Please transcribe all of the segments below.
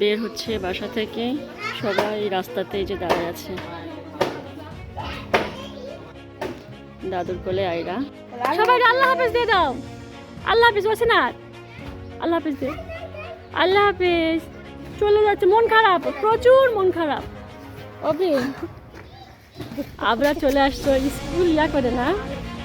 বের হচ্ছে বাসা থেকে। সবাই রাস্তাতে এই যে দাঁড়িয়ে আছে। দাদুর কোলে আইরা। সবাই আল্লাহ হাফেজ দিয়ে দাও। আল্লাহ হাফেজ বসে না? আল্লাহ হাফেজ দে। আল্লাহ হাফেজ। চলে যাচ্ছে, মন খারাপ। প্রচুর মন খারাপ। ওকে আমরা চলে আসছো স্কুল ইয়া করে না?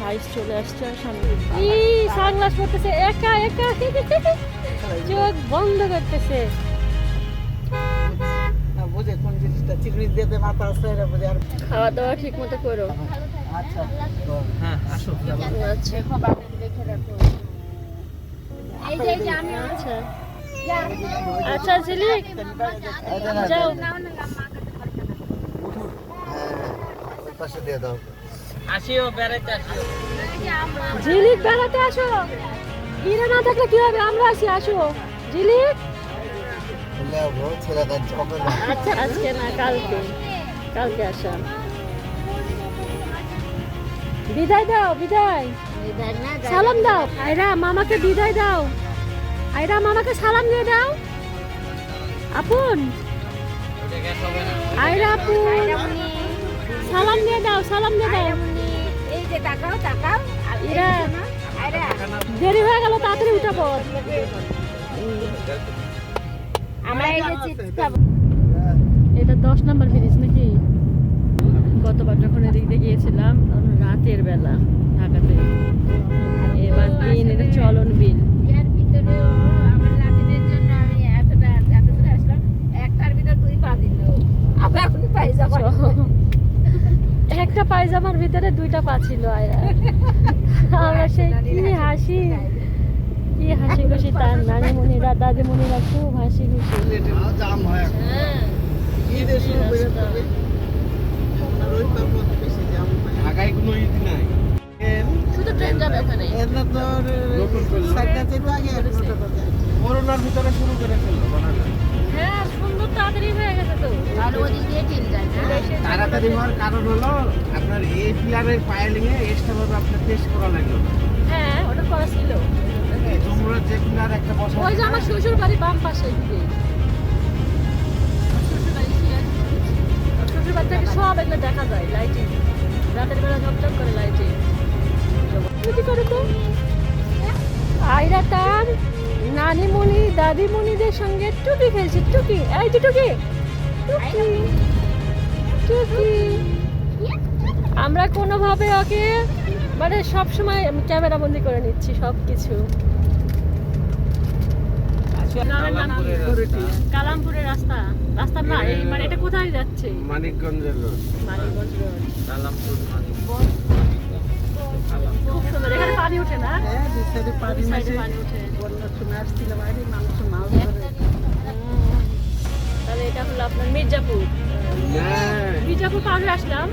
হাইস চলে আসছে আর সামনে ই সানগ্লাস পরতেছে একা একা। চোখ বন্ধ করতেছে। কোন জিনিসটা চিকনি দিতে মাথা আসছে এটা আর খাওয়া দাওয়া ঠিক মতো করো। আচ্ছা। হ্যাঁ আসো। আচ্ছা। আচ্ছা। আচ্ছা ঝিলিক। যাও। ওই পাশে দিয়ে দাও। আসিও বেড়াইতে আসিও। ঝিলিক বেড়াতে আসো। হিরা না থাকলে কি হবে? আমরা আসি। আসো ঝিলিক আচ্ছা আজকে না কালকে। কালকে আসা বিদায় দাও বিদায়। সালাম দাও। আয়রা মামাকে বিদায় দাও। আয়রা মামাকে সালাম দিয়ে দাও। আপন? আয়রা আপন সালাম দিয়ে দাও সালাম দিয়ে দাও। এই যে তাকাও তাকাও শোনো, দেরি হয়ে গেল তাড়াতাড়ি উঠা পড় আমরা এই যে এটা দশ নম্বর ব্রিজ নাকি? গতবার যখন এদিক দিয়ে গিয়েছিলাম রাতের বেলা ঢাকাতে। এবার দিন এটা চলন বিল এর ভিতরেও আমার নাতিনের জন্য আমি এতটা এত দূরে আসলাম একটার ভিতর দুই পা দিল আবার এখন পাই যাব একটা পায়জামার ভিতরে দুইটা পা ছিল আয়রা আমার সেই কি হাসি কি হাসি খুশি তার নানিমণিরা দাদিমণিরা খুব হাসি খুশি। জাম হয় ঢাকায় কোনো ঈদ নাই। শুধু ট্রেন যাবে ওখানে। করোনার ভিতরে শুরু করে ফেলল হ্যাঁ সুন্দর ওদিক দিয়ে ট্রেন যায় না। তাড়াতাড়ি হওয়ার কারণ হলো আপনার এই আপনার টেস্ট করা লাগল হ্যাঁ ওটা করা ছিল। তোমরা যে প্লেয়ার একটা বসা ওই যে আমার শ্বশুর বাড়ি বাম পাশে দিকে। শ্বশুর বাড়ি থেকে সব এগুলো দেখা যায় লাইটিং রাতের বেলা ঝকঝক করে লাইটিং কি করে তো আইরা তার নানিমণি দাদিমণিদের সঙ্গে টুকি খেলছে টুকি এই যে টুকি আমরা কোনোভাবে ওকে মানে সব সময় ক্যামেরা বন্দি করে নিচ্ছি সব কিছু কালামপুরের রাস্তা। কালামপুরের রাস্তা। রাস্তা না এই মানে এটা কোথায় যাচ্ছে? মানিকগঞ্জের রোড। মানিকগঞ্জ রোড। কালামপুর খুব সুন্দর এখানে পানি ওঠে না? হ্যাঁ পানি ওঠে। বন্যার সময় আসছিলাম আরে মানুষ মাছ ধরে। এটা হলো আপনার মির্জাপুর। মির্জাপুর পার হয়ে। আসলাম